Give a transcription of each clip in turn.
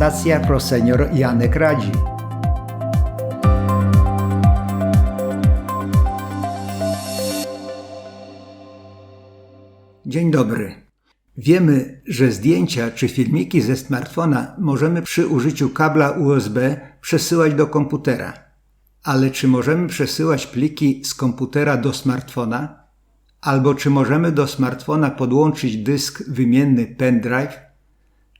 Stacja Prosenior Janek Radzi. Dzień dobry. Wiemy, że zdjęcia czy filmiki ze smartfona możemy przy użyciu kabla USB przesyłać do komputera. Ale czy możemy przesyłać pliki z komputera do smartfona? Albo czy możemy do smartfona podłączyć dysk wymienny pendrive?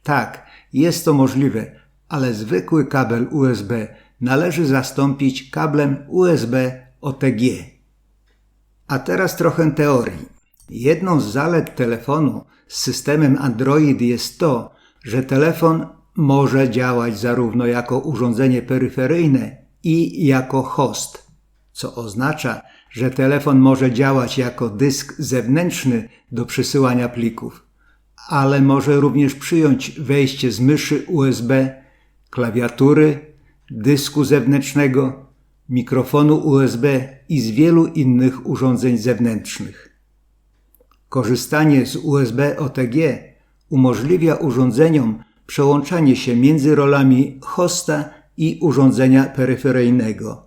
Tak, jest to możliwe, ale zwykły kabel USB należy zastąpić kablem USB OTG. A teraz trochę teorii. Jedną z zalet telefonu z systemem Android jest to, że telefon może działać zarówno jako urządzenie peryferyjne i jako host, co oznacza, że telefon może działać jako dysk zewnętrzny do przesyłania plików, ale może również przyjąć wejście z myszy USB, klawiatury, dysku zewnętrznego, mikrofonu USB i z wielu innych urządzeń zewnętrznych. Korzystanie z USB OTG umożliwia urządzeniom przełączanie się między rolami hosta i urządzenia peryferyjnego.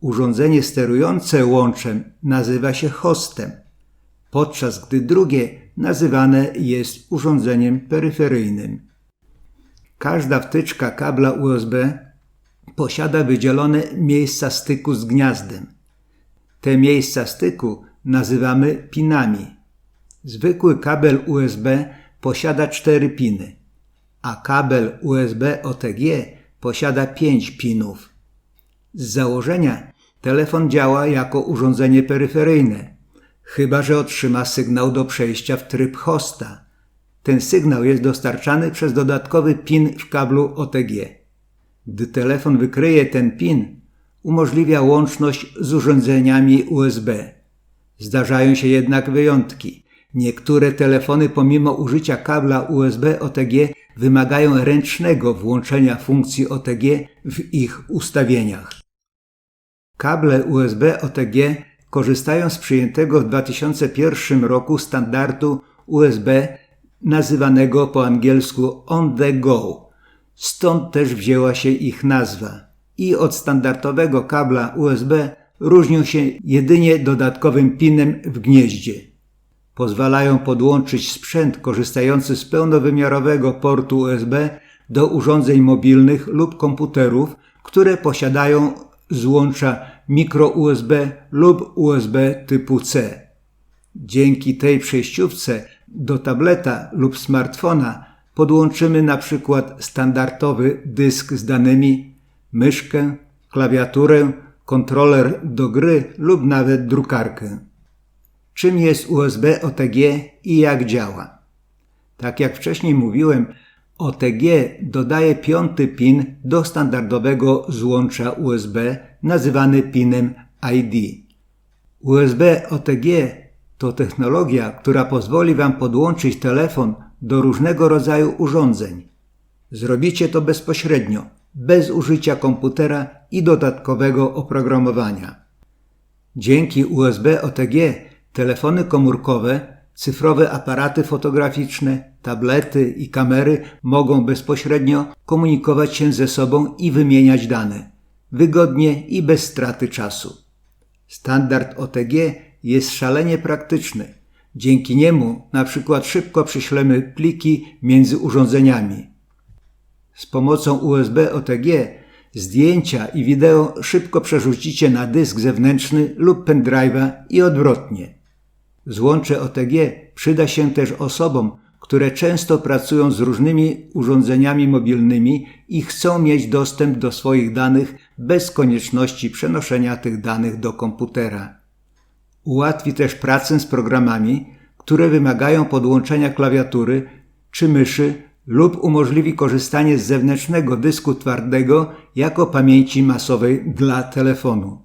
Urządzenie sterujące łączem nazywa się hostem, podczas gdy drugie nazywane jest urządzeniem peryferyjnym. Każda wtyczka kabla USB posiada wydzielone miejsca styku z gniazdem. Te miejsca styku nazywamy pinami. Zwykły kabel USB posiada 4 piny, a kabel USB OTG posiada 5 pinów. Z założenia telefon działa jako urządzenie peryferyjne, chyba że otrzyma sygnał do przejścia w tryb hosta. Ten sygnał jest dostarczany przez dodatkowy pin w kablu OTG. Gdy telefon wykryje ten pin, umożliwia łączność z urządzeniami USB. Zdarzają się jednak wyjątki. Niektóre telefony pomimo użycia kabla USB OTG wymagają ręcznego włączenia funkcji OTG w ich ustawieniach. Kable USB OTG korzystają z przyjętego w 2001 roku standardu USB nazywanego po angielsku On the Go. Stąd też wzięła się ich nazwa. I od standardowego kabla USB różnią się jedynie dodatkowym pinem w gnieździe pozwalają podłączyć sprzęt korzystający z pełnowymiarowego portu USB do urządzeń mobilnych lub komputerów, które posiadają złącza mikro USB lub USB typu C. Dzięki tej przejściówce do tableta lub smartfona podłączymy na przykład standardowy dysk z danymi, myszkę, klawiaturę, kontroler do gry lub nawet drukarkę czym jest USB OTG i jak działa. Tak jak wcześniej mówiłem, OTG dodaje piąty pin do standardowego złącza USB nazywany pinem ID. USB OTG to technologia, która pozwoli Wam podłączyć telefon do różnego rodzaju urządzeń. Zrobicie to bezpośrednio, bez użycia komputera i dodatkowego oprogramowania. Dzięki USB OTG Telefony komórkowe, cyfrowe aparaty fotograficzne, tablety i kamery mogą bezpośrednio komunikować się ze sobą i wymieniać dane, wygodnie i bez straty czasu. Standard OTG jest szalenie praktyczny. Dzięki niemu na przykład szybko prześlemy pliki między urządzeniami. Z pomocą USB OTG zdjęcia i wideo szybko przerzucicie na dysk zewnętrzny lub pendrive'a i odwrotnie. Złącze OTG przyda się też osobom, które często pracują z różnymi urządzeniami mobilnymi i chcą mieć dostęp do swoich danych bez konieczności przenoszenia tych danych do komputera. Ułatwi też pracę z programami, które wymagają podłączenia klawiatury czy myszy lub umożliwi korzystanie z zewnętrznego dysku twardego jako pamięci masowej dla telefonu.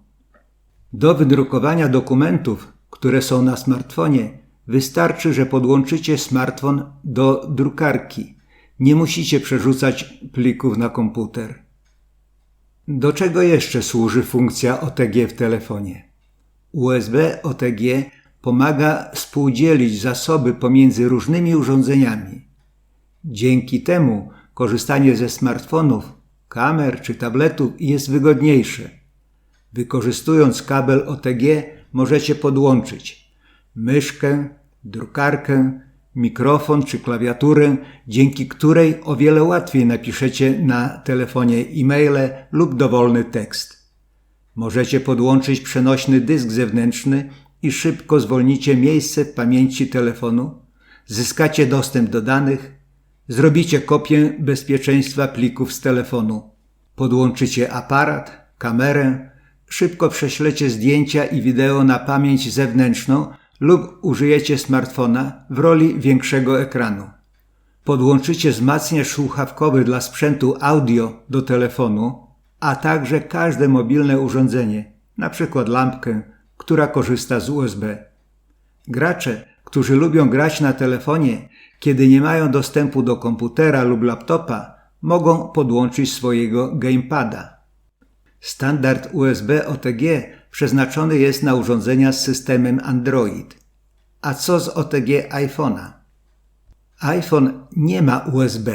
Do wydrukowania dokumentów które są na smartfonie, wystarczy, że podłączycie smartfon do drukarki. Nie musicie przerzucać plików na komputer. Do czego jeszcze służy funkcja OTG w telefonie? USB OTG pomaga współdzielić zasoby pomiędzy różnymi urządzeniami. Dzięki temu korzystanie ze smartfonów, kamer czy tabletów jest wygodniejsze. Wykorzystując kabel OTG możecie podłączyć myszkę, drukarkę, mikrofon czy klawiaturę, dzięki której o wiele łatwiej napiszecie na telefonie e-maile lub dowolny tekst. Możecie podłączyć przenośny dysk zewnętrzny i szybko zwolnicie miejsce w pamięci telefonu, zyskacie dostęp do danych, zrobicie kopię bezpieczeństwa plików z telefonu, podłączycie aparat, kamerę, szybko prześlecie zdjęcia i wideo na pamięć zewnętrzną lub użyjecie smartfona w roli większego ekranu. Podłączycie wzmacniacz słuchawkowy dla sprzętu audio do telefonu, a także każde mobilne urządzenie, np. lampkę, która korzysta z USB. Gracze, którzy lubią grać na telefonie, kiedy nie mają dostępu do komputera lub laptopa, mogą podłączyć swojego gamepada. Standard USB OTG przeznaczony jest na urządzenia z systemem Android. A co z OTG iPhone'a? iPhone nie ma USB.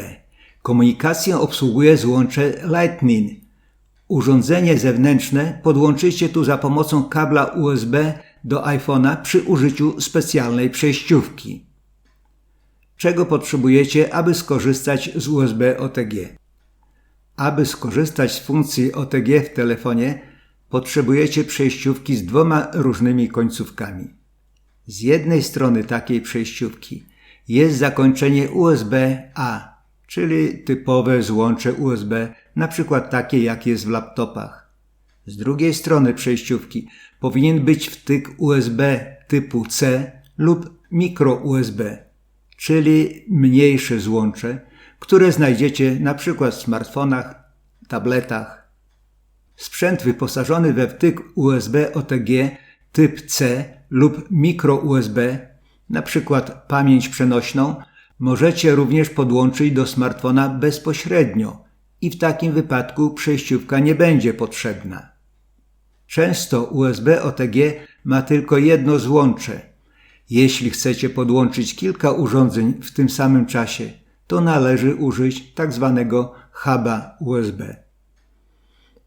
Komunikację obsługuje złącze Lightning. Urządzenie zewnętrzne podłączycie tu za pomocą kabla USB do iPhone'a przy użyciu specjalnej przejściówki. Czego potrzebujecie, aby skorzystać z USB OTG? Aby skorzystać z funkcji OTG w telefonie, potrzebujecie przejściówki z dwoma różnymi końcówkami. Z jednej strony takiej przejściówki jest zakończenie USB-A, czyli typowe złącze USB, na przykład takie jak jest w laptopach. Z drugiej strony przejściówki powinien być wtyk USB typu C lub mikro USB, czyli mniejsze złącze, które znajdziecie na przykład w smartfonach, tabletach. Sprzęt wyposażony we wtyk USB OTG typ C lub mikro USB, przykład pamięć przenośną, możecie również podłączyć do smartfona bezpośrednio i w takim wypadku przejściówka nie będzie potrzebna. Często USB OTG ma tylko jedno złącze. Jeśli chcecie podłączyć kilka urządzeń w tym samym czasie, to należy użyć tzw. huba USB.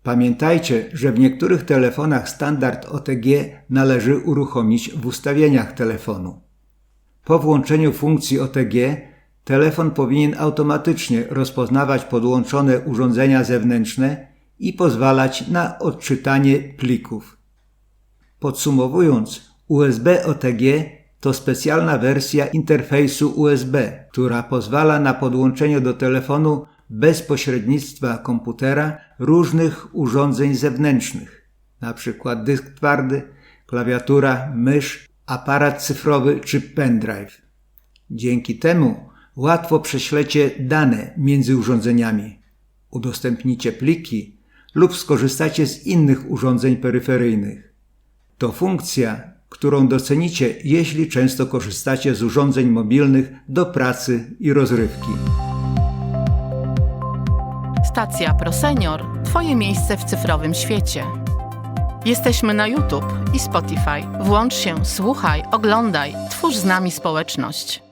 Pamiętajcie, że w niektórych telefonach standard OTG należy uruchomić w ustawieniach telefonu. Po włączeniu funkcji OTG telefon powinien automatycznie rozpoznawać podłączone urządzenia zewnętrzne i pozwalać na odczytanie plików. Podsumowując, USB OTG to specjalna wersja interfejsu USB, która pozwala na podłączenie do telefonu bez pośrednictwa komputera różnych urządzeń zewnętrznych, np. dysk twardy, klawiatura, mysz, aparat cyfrowy czy pendrive. Dzięki temu łatwo prześlecie dane między urządzeniami, udostępnicie pliki lub skorzystacie z innych urządzeń peryferyjnych. To funkcja, którą docenicie, jeśli często korzystacie z urządzeń mobilnych do pracy i rozrywki. Stacja ProSenior – Twoje miejsce w cyfrowym świecie. Jesteśmy na YouTube i Spotify. Włącz się, słuchaj, oglądaj, twórz z nami społeczność.